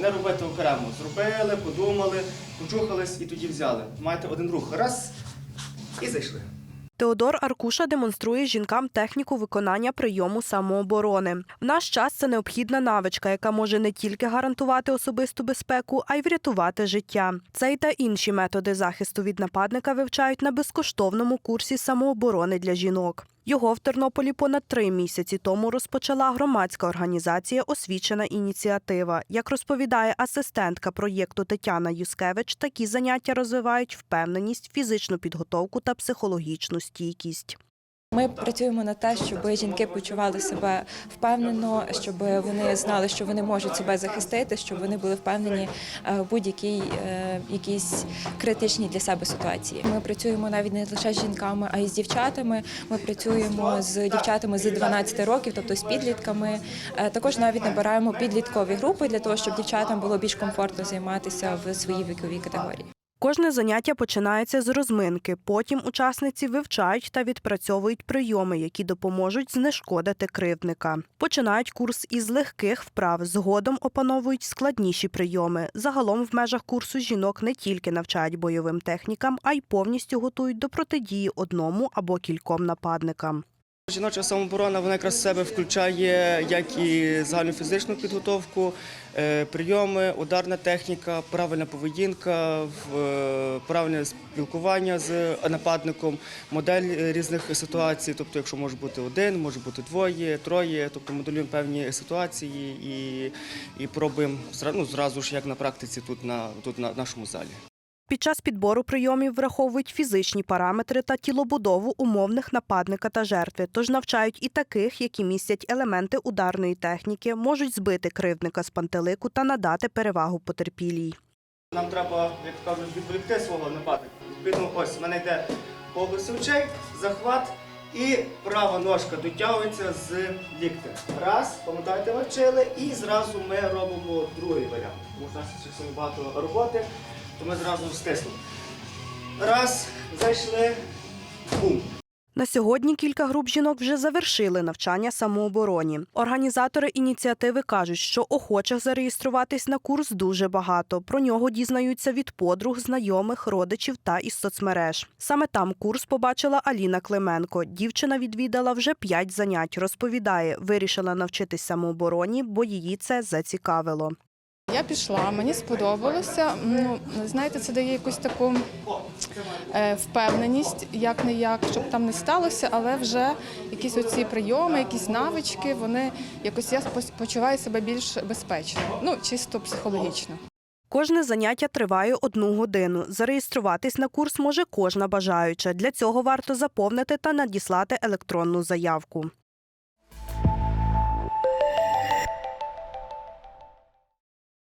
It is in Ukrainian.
Не робити окремо. Зробили, подумали, почухались і тоді взяли. Маєте один рух. Раз і зайшли. Теодор Аркуша демонструє жінкам техніку виконання прийому самооборони. В наш час це необхідна навичка, яка може не тільки гарантувати особисту безпеку, а й врятувати життя. Цей та інші методи захисту від нападника вивчають на безкоштовному курсі самооборони для жінок. Його в Тернополі понад три місяці тому розпочала громадська організація Освічена ініціатива. Як розповідає асистентка проєкту Тетяна Юскевич, такі заняття розвивають впевненість, фізичну підготовку та психологічну стійкість. Ми працюємо на те, щоб жінки почували себе впевнено, щоб вони знали, що вони можуть себе захистити, щоб вони були впевнені в будь-якій е, якійсь критичній для себе ситуації. Ми працюємо навіть не лише з жінками, а й з дівчатами. Ми працюємо з дівчатами з 12 років, тобто з підлітками. Е, Також навіть набираємо підліткові групи для того, щоб дівчатам було більш комфортно займатися в своїй віковій категорії. Кожне заняття починається з розминки. Потім учасниці вивчають та відпрацьовують прийоми, які допоможуть знешкодити кривдника. Починають курс із легких вправ, згодом опановують складніші прийоми. Загалом в межах курсу жінок не тільки навчають бойовим технікам, а й повністю готують до протидії одному або кільком нападникам. Жіноча самооборона вона якраз в себе включає як і загальну фізичну підготовку, е, прийоми, ударна техніка, правильна поведінка, е, правильне спілкування з нападником, модель е, різних ситуацій. Тобто, якщо може бути один, може бути двоє, троє. Тобто моделюємо певні ситуації і, і пробуємо ну, зразу ж як на практиці тут на тут на нашому залі. Під час підбору прийомів враховують фізичні параметри та тілобудову умовних нападника та жертви, тож навчають і таких, які містять елементи ударної техніки, можуть збити кривдника з пантелику та надати перевагу потерпілій. Нам треба, як кажуть, відволікти свого нападника. Відповідно, ось в мене йде поглис очей, захват і права ножка дотягується з ліктя. Раз, пам'ятаєте, вчили, і зразу ми робимо другий варіант. Тому що нас сьогодні багато роботи, то ми зразу стиснемо. Раз, зайшли, бум. На сьогодні кілька груп жінок вже завершили навчання самообороні. Організатори ініціативи кажуть, що охочих зареєструватись на курс дуже багато. Про нього дізнаються від подруг, знайомих, родичів та із соцмереж. Саме там курс побачила Аліна Клименко. Дівчина відвідала вже п'ять занять. Розповідає, вирішила навчитись самообороні, бо її це зацікавило. Я пішла, мені сподобалося. Ну, знаєте, це дає якусь таку е, впевненість, як не як, щоб там не сталося, але вже якісь оці прийоми, якісь навички, вони якось я почуваю себе більш безпечно, ну чисто психологічно. Кожне заняття триває одну годину. Зареєструватись на курс може кожна бажаюча. Для цього варто заповнити та надіслати електронну заявку.